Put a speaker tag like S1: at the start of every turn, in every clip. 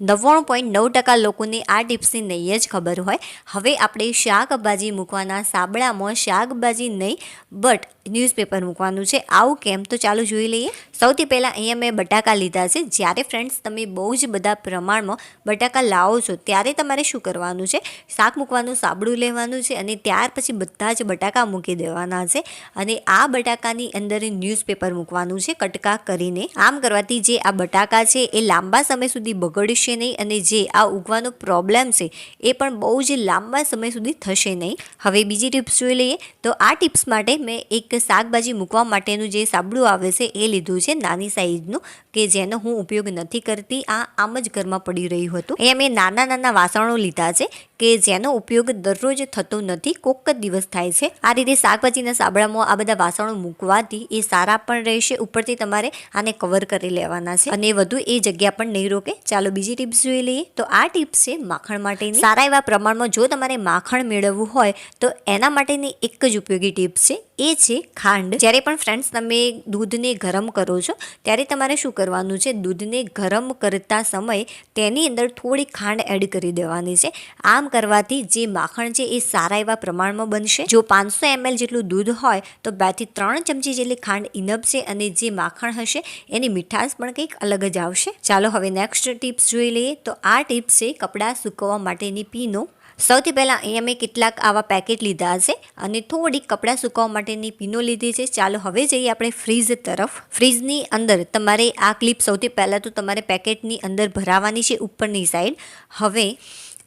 S1: નવ્વાણું પોઈન્ટ નવ ટકા લોકોને આ ટિપ્સની નહીં જ ખબર હોય. હવે આપણે શાકભાજી મૂકવાના, સાબળામાં શાકભાજી નહીં, બટ ન્યૂઝપેપર મૂકવાનું છે. આવું કેમ? તો ચાલો જોઈ લઈએ. સૌથી પહેલાં અહીંયા મેં બટાકા લીધા છે. જ્યારે ફ્રેન્ડ્સ તમે બહુ જ બધા પ્રમાણમાં બટાકા લાવો છો, ત્યારે તમારે શું કરવાનું છે? શાક મૂકવાનું સાબડું લેવાનું છે અને ત્યાર પછી બધા જ બટાકા મૂકી દેવાના છે. અને આ બટાકાની અંદર ન્યૂઝપેપર મૂકવાનું છે, કટકા કરીને. આમ કરવાથી જે આ બટાકા છે, એ લાંબા સમય સુધી બગડશે નહીં અને જે આ ઉગવાનો પ્રોબ્લેમ છે, એ પણ બહુ જ લાંબા સમય સુધી થશે નહીં. હવે બીજી ટિપ્સ જોઈ લઈએ. તો આ ટિપ્સ માટે મેં એક શાકભાજી મૂકવા માટેનું જે સાબડું આવે છે, એ લીધું છે નાની સાઇઝનું કે જેનો હું ઉપયોગ નથી કરતી. આ આમ જ ઘરમાં પડી રહ્યું હતું. અહીંયા મેં નાના નાના વાસણો લીધા છે, કે જેનો ઉપયોગ દરરોજ થતો નથી, કોક જ દિવસ થાય છે. આ રીતે શાકભાજીના સાબડામાં આ બધા વાસણો મૂકવાથી એ સારા પણ રહેશે, ઉપરથી તમારે આને કવર કરી લેવાના છે. અને વધુ એ જગ્યા પણ નહીં રોકે. ચાલો બીજી ટિપ્સ જોઈ લઈએ, તો આ ટિપ્સ છે માખણ માટેની. સારા એવા પ્રમાણમાં જો તમારે માખણ મેળવવું હોય, તો એના માટેની એક જ ઉપયોગી ટિપ્સ છે. એ છે ખાંડ. જ્યારે પણ ફ્રેન્ડ્સ તમે દૂધને ગરમ કરો છો, ત્યારે તમારે શું કરવાનું છે? દૂધને ગરમ કરતા સમયે તેની અંદર થોડી ખાંડ એડ કરી દેવાની છે. આમ કરવાથી જે માખણ છે એ સારા એવા પ્રમાણમાં બનશે. જો પાંચસો એમએલ જેટલું દૂધ હોય, તો બેથી ત્રણ ચમચી જેટલી ખાંડ ઇનબ છે અને જે માખણ હશે, એની મીઠાશ પણ કંઈક અલગ જ આવશે. ચાલો હવે નેક્સ્ટ ટિપ્સ જોઈ લઈએ તો આ ટિપ્સ છે કપડાં સૂકવવા માટેની પીનો. સૌથી પહેલાં અહીંયા મેં કેટલાક આવા પેકેટ લીધા છે અને થોડીક કપડાં સૂકવવા માટેની પીનો લીધી છે. ચાલો હવે જઈએ આપણે ફ્રીજ તરફ. ફ્રીજની અંદર તમારે આ ક્લિપ સૌથી પહેલાં તો તમારે પેકેટની અંદર ભરાવાની છે ઉપરની સાઈડ. હવે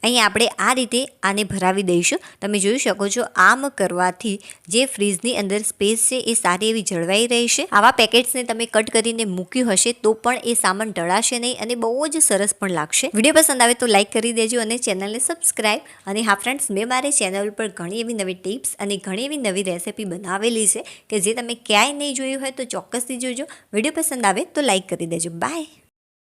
S1: અહીં આપણે આ રીતે આને ભરાવી દઈશું. તમે જોઈ શકો છો, આમ કરવાથી જે ફ્રીજની અંદર સ્પેસ છે એ સારી એવી જળવાઈ રહેશે. આવા પેકેટ્સને તમે કટ કરીને મૂક્યું હશે તો પણ એ સામાન ઢળાશે નહીં અને બહુ જ સરસ પણ લાગશે. વીડિયો પસંદ આવે તો લાઇક કરી દેજો અને ચેનલને સબસ્ક્રાઇબ અને હા ફ્રેન્ડ્સ મેં મારી ચેનલ પર ઘણી એવી નવી ટિપ્સ અને ઘણી એવી નવી રેસિપી બનાવેલી છે કે જે તમે ક્યાંય નહીં જોયું હોય તો ચોક્કસથી જોજો. વીડિયો પસંદ આવે તો લાઇક કરી દેજો. બાય